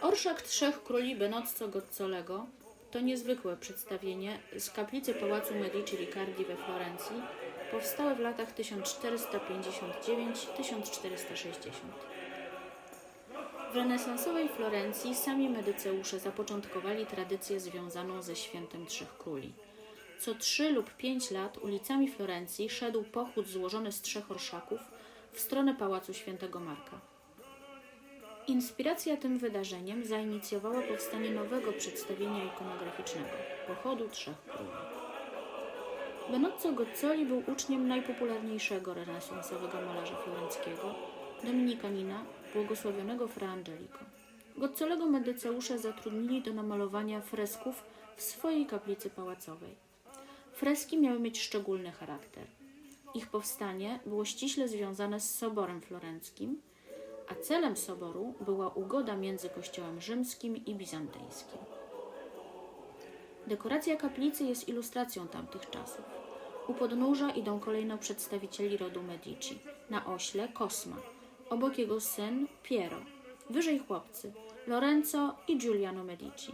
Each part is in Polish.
Orszak Trzech Króli Benozzo Gozzolego to niezwykłe przedstawienie z kaplicy Pałacu Medici Riccardi we Florencji, powstałe w latach 1459-1460. W renesansowej Florencji sami medyceusze zapoczątkowali tradycję związaną ze świętem Trzech Króli. Co trzy lub pięć lat ulicami Florencji szedł pochód złożony z trzech orszaków w stronę Pałacu Świętego Marka. Inspiracja tym wydarzeniem zainicjowała powstanie nowego przedstawienia ikonograficznego Pochodu Trzech Króli. Benozzo Gozzoli był uczniem najpopularniejszego renesansowego malarza florenckiego, dominikanina, błogosławionego Fra Angelico. Gozzolego medyceusze zatrudnili do namalowania fresków w swojej kaplicy pałacowej. Freski miały mieć szczególny charakter. Ich powstanie było ściśle związane z Soborem Florenckim, a celem soboru była ugoda między kościołem rzymskim i bizantyjskim. Dekoracja kaplicy jest ilustracją tamtych czasów. U podnóża idą kolejno przedstawicieli rodu Medici. Na ośle Cosma, obok jego syn Piero, wyżej chłopcy Lorenzo i Giuliano Medici.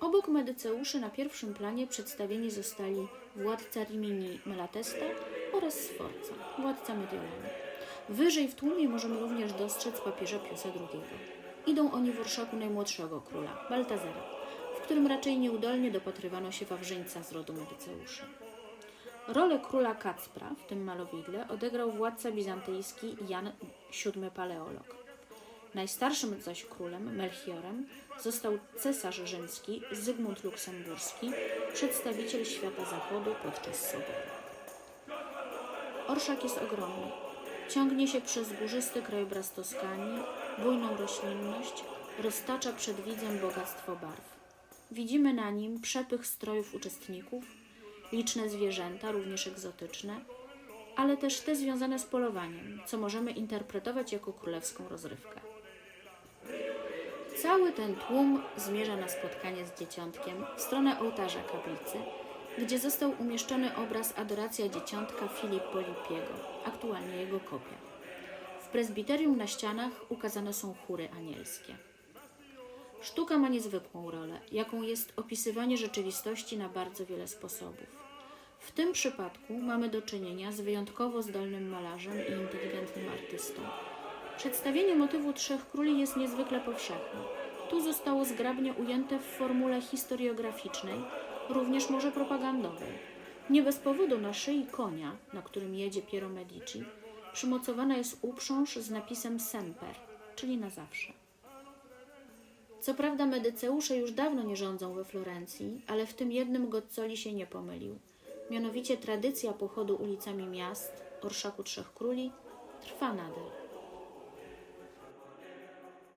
Obok medyceuszy na pierwszym planie przedstawieni zostali władca Rimini Malatesta oraz Sforza, władca Mediolanu. Wyżej w tłumie możemy również dostrzec papieża Piusa II. Idą oni w orszaku najmłodszego króla, Baltazara, w którym raczej nieudolnie dopatrywano się Wawrzyńca z rodu medyceuszy. Rolę króla Kacpra w tym malowidle odegrał władca bizantyjski Jan VII Paleolog. Najstarszym zaś królem, Melchiorem, został cesarz rzymski Zygmunt Luksemburski, przedstawiciel świata zachodu podczas soboru. Orszak jest ogromny. Ciągnie się przez górzysty krajobraz Toskanii, bujną roślinność, roztacza przed widzem bogactwo barw. Widzimy na nim przepych strojów uczestników, liczne zwierzęta, również egzotyczne, ale też te związane z polowaniem, co możemy interpretować jako królewską rozrywkę. Cały ten tłum zmierza na spotkanie z dzieciątkiem w stronę ołtarza kaplicy, gdzie został umieszczony obraz Adoracja Dzieciątka Filippo Lippiego, aktualnie jego kopia. W prezbiterium na ścianach ukazane są chóry anielskie. Sztuka ma niezwykłą rolę, jaką jest opisywanie rzeczywistości na bardzo wiele sposobów. W tym przypadku mamy do czynienia z wyjątkowo zdolnym malarzem i inteligentnym artystą. Przedstawienie motywu Trzech Króli jest niezwykle powszechne. Tu zostało zgrabnie ujęte w formule historiograficznej, również może propagandowej. Nie bez powodu na szyi konia, na którym jedzie Piero Medici, przymocowana jest uprząż z napisem Semper, czyli na zawsze. Co prawda medyceusze już dawno nie rządzą we Florencji, ale w tym jednym Gozzoli się nie pomylił. Mianowicie tradycja pochodu ulicami miast, orszaku Trzech Króli, trwa nadal.